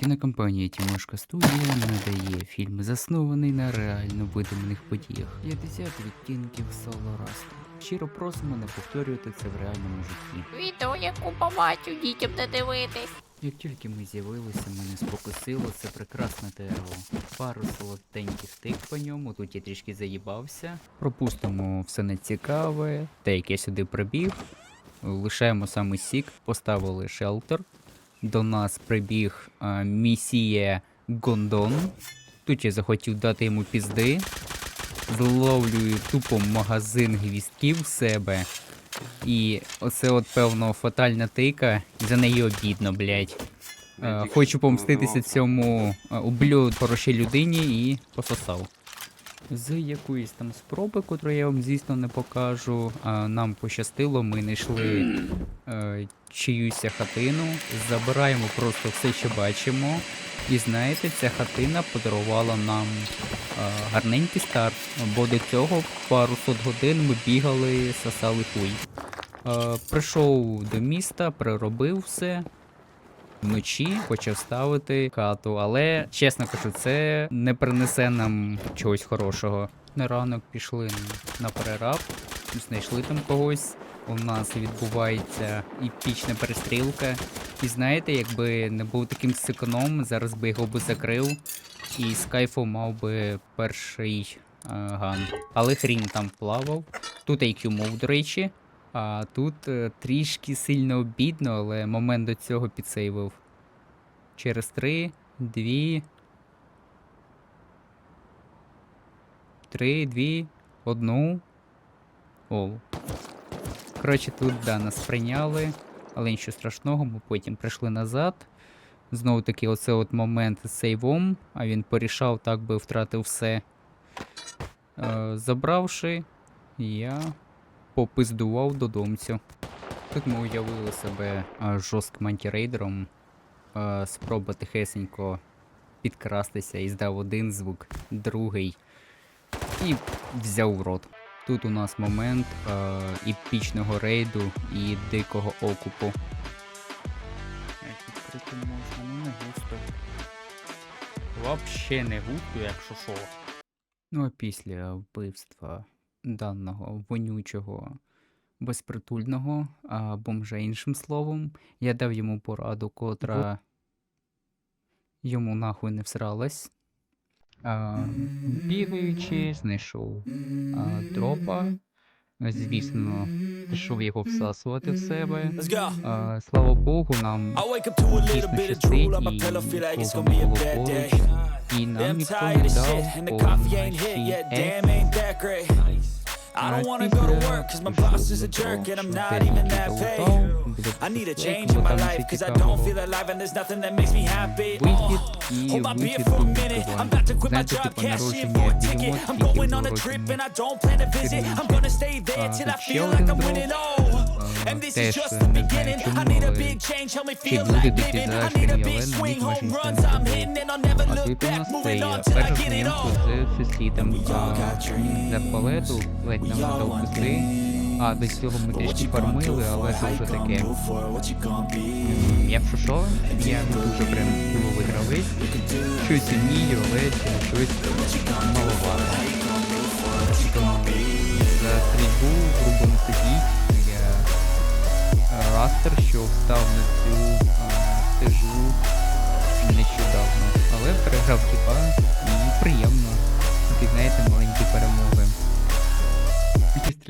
Кінокомпанія Тімошка Студія надає фільм, заснований на реально видуманих подіях. 50 відтінків Соло Расту. Щиро просимо не повторювати це в реальному житті. Відео, яку побачу, дітям не дивитись. Як тільки ми з'явилися, мене спокусило це прекрасне ТРО. Пару солоденьких тик по ньому, тут я трішки заїбався. Пропустимо все нецікаве, те, як я сюди прибіг. Лишаємо саме сік, поставили шелтер. До нас прибіг а, місія Гондон. Тут я захотів дати йому пізди. Зловлюю тупо магазин гвістків в себе. І оце от, певно, фатальна тика, за неї обідно, блять. Е, хочу помститися цьому е, ублюд хорошій людині і пососав. З якоїсь там спроби, котру я вам, звісно, не покажу, а, нам пощастило, ми знайшли е, чиюсь хатину, забираємо просто все, що бачимо. І знаєте, ця хатина подарувала нам е, гарненький старт, бо до цього пару сот годин ми бігали, сосали хуй. Е, прийшов до міста, приробив все. Вночі почав ставити хату, але чесно кажу, це не принесе нам чогось хорошого. На ранок пішли на перераб, знайшли там когось. У нас відбувається епічна перестрілка. І знаєте, якби не був таким сиконом, зараз би його би закрив, і з кайфу мав би перший е, ган. Але хрін там плавав. Тут IQ мов, до речі. А тут е, трішки сильно обідно, але момент до цього підсейвив. Через три, дві. Три, дві, одну. О. Коротше, тут да, нас прийняли, але нічого страшного, ми потім прийшли назад. Знову таки, оце от момент з сейвом, а він порішав, так би втратив все. Е, забравши, я попиздував додомцю. Тут ми уявили себе жорстким антирейдером. А, спроба тихесенько підкрастися і здав один звук, другий. І взяв в рот. Тут у нас момент а, епічного рейду і дикого окупу. Відкрити можна, ну не густо. Вообще не густо, якщо що. Ну а після вбивства даного вонючого безпритульного, а бомжа іншим словом, я дав йому пораду, котра йому нахуй не всралась. А, бігаючи, знайшов а, дропа. Звісно, пішов його всасувати в себе. А, слава Богу, нам дійсно щастить, і не було поруч. І нам ніхто не дав по нашій great. I don't wanna go to work, cause my boss is a jerk, and I'm not even that paid. I need a change in my life, cause I don't feel alive, and there's nothing that makes me happy. Oh. і Hold my beer вихід for a був minute. I'm відкриваний. about to quit my Знаєте, job, типу cash in народження for a ticket. бігемот, I'm тільки going on a народження. trip and I don't plan to visit. I'm gonna stay there А, till I тут ще feel один like I'm дроп. winning. Oh, А, and this is теж just не the знаю beginning. I чому, need a але big change, help me ці feel люди like такі living. I знаєш, need a але big на swing, них home можна runs ніхто I'm не hitting, and I'll never А look тут у back. нас Moving цей on till I перша get it знімку all. з сусідом all got dreams. за палету, ледь нам all дав want пизди. А до цього ми трішки фармили, але це вже таке. Якщо що, я не дуже прям впливовий гравець. Щось вмію, але щось маловато. За стрільбу грубо не сидіть. Я е, растер, що встав на цю е, стежу нещодавно. Але переграв тіпа Я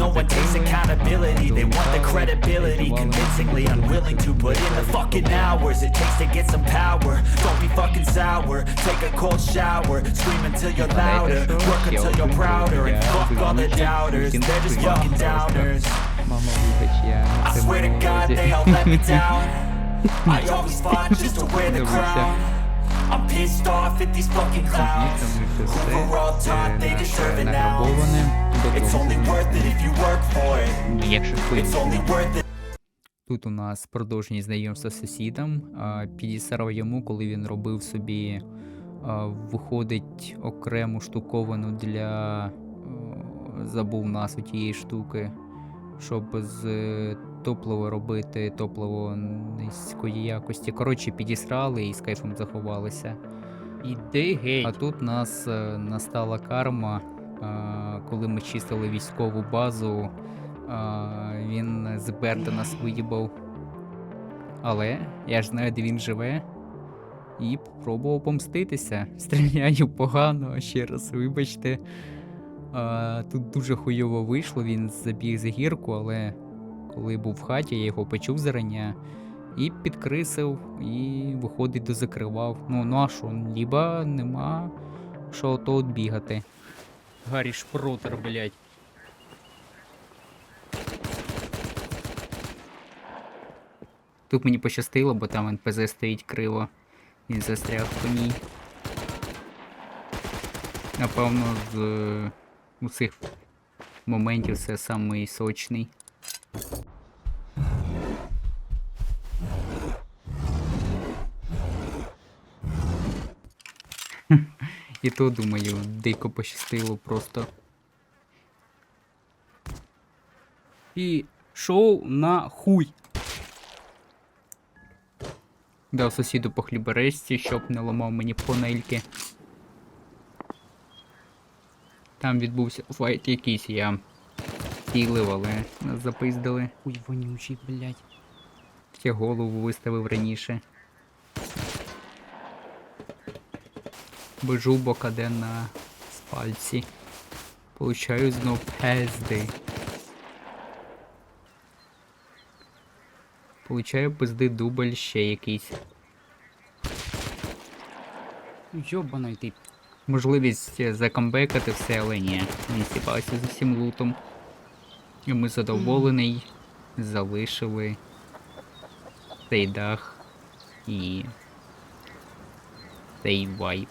no one takes accountability, they want the credibility. Convincingly unwilling to put in the fucking hours It takes to get some power, don't be fucking sour. Take a cold shower, scream until you're louder. Work until you're prouder, and fuck all the doubters. They're just fucking doubters. I swear to God they all let me down. I always fought just to wear the crown. Crown. pissed off at these fucking clowns Who were all taught they deserve an. It's only worth it if you work for it It's only worth it Тут у нас продовження знайомства з сусідом. А, йому, коли він робив собі, виходить окрему штуковану для. е, Забув назву тієї штуки. Щоб з е, топлива робити топливо низької якості. Коротше, підісрали і з кайфом заховалися. Іди геть. А тут нас е, настала карма, е, коли ми чистили військову базу. А, він з Берда нас виїбав. Але я ж знаю, де він живе. І пробував помститися. Стріляю погано, ще раз вибачте. А, тут дуже хуйово вийшло, він забіг за гірку, але коли був в хаті, я його почув зарання. І підкрисив, і виходить дозакривав. Ну, ну а що, ліба нема що тут бігати. Гаррі Шпротер, блядь. Тут мені пощастило, бо там НПЗ стоїть криво. Він застряг по ній. Напевно, з е, усіх моментів це самий сочний. І то, думаю, дико пощастило просто. І шоу на хуй. Дав сусіду по хлібережці, щоб не ламав мені панельки. Там відбувся файт якийсь, я цілив, але нас запиздили. Ой, вонючий, блядь. Я голову виставив раніше. Бежу бокаде на спальці. Получаю знов пезди. Получаю пизди дубль ще якийсь. Йобаний ти. Можливість е, закамбекати все, але ні. Він сіпався з усім лутом. І ми задоволений. Залишили цей дах і цей вайп.